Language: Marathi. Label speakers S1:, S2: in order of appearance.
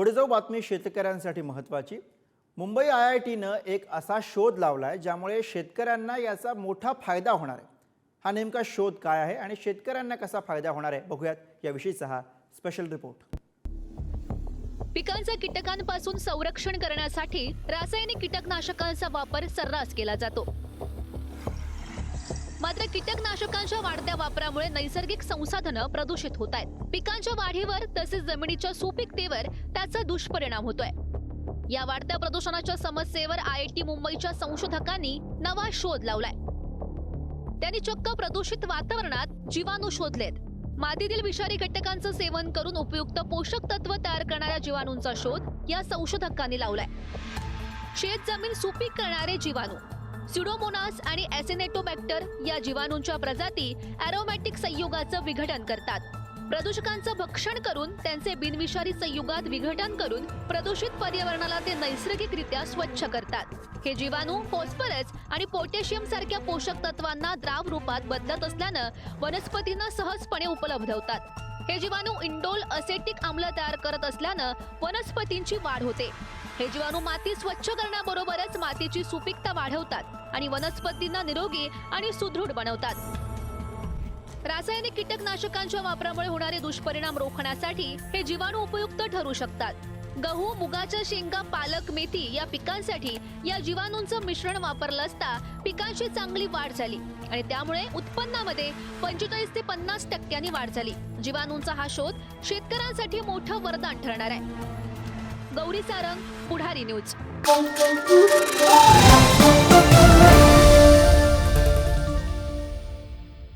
S1: पुढे जाऊ बातमी शेतकऱ्यांसाठी महत्त्वाची. मुंबई आय आय टीनं एक असा शोध लावला आहे ज्यामुळे शेतकऱ्यांना याचा मोठा फायदा होणार आहे. हा नेमका शोध काय आहे आणि शेतकऱ्यांना कसा फायदा होणार आहे बघूयात. याविषयीचा हा स्पेशल रिपोर्ट
S2: पिकांचं कीटकांपासून संरक्षण करण्यासाठी रासायनिक कीटकनाशकांचा वापर सर्रास केला जातो. मात्र कीटकनाशकांच्या वाढत्या वापरामुळे नैसर्गिक संसाधनं प्रदूषित होत आहेत. पिकांच्या वाढीवर तसेच जमिनीच्या सुपीकतेवर त्याचा दुष्परिणाम होतोय. या वाढत्या प्रदूषणाच्या समस्येवर आय टी मुंबईच्या संशोधकांनी नवा शोध लावलाय. त्यांनी चक्क प्रदूषित वातावरणात जीवाणू शोधलेत. मातीतील विषारी घटकांचं सेवन करून उपयुक्त पोषक तत्व तयार करणाऱ्या जीवाणूंचा शोध या संशोधकांनी लावलाय. शेत जमीन सुपीक करणारे जीवाणू. सिडोमोनास आणि ॲसिनेटोबॅक्टर या जीवाणूंच्या प्रजाती ॲरोमॅटिक संयुगाचं विघटन करतात. प्रदूषकांचं भक्षण करून त्यांचे बिनविषारी संयुगात विघटन करून प्रदूषित पर्यावरणाला ते नैसर्गिकरित्या स्वच्छ करतात. हे जीवाणू फॉस्फरस आणि पोटॅशियम सारख्या पोषक तत्वांना द्राव रूपात बदलत असल्यानं वनस्पतींना सहजपणे उपलब्ध होतात. हे जीवाणू इंडोल असेटिक आम्ल तयार करत असल्यानं वनस्पतींची वाढ होते. हे जीवाणू माती स्वच्छ करण्याबरोबरच मातीची सुपीकता वाढवतात आणि वनस्पतींना निरोगी आणि सुदृढ बनवतात. रासायनिक कीटकनाशकांच्या वापरामुळे होणारे दुष्परिणाम रोखण्यासाठी हे जीवाणू उपयुक्त ठरू शकतात. गहू मुगाच्या शेंगा पालक मेथी या पिकांसाठी या जीवाणूंचं मिश्रण वापरलं असता पिकांची चांगली वाढ झाली. आणि त्यामुळे उत्पन्नामध्ये पंचेचाळीस ते पन्नास टक्क्यांनी वाढ झाली. जीवाणूंचा हा शोध शेतकऱ्यांसाठी मोठं वरदान ठरणार आहे. गौरी सारंग पुढारी न्यूज.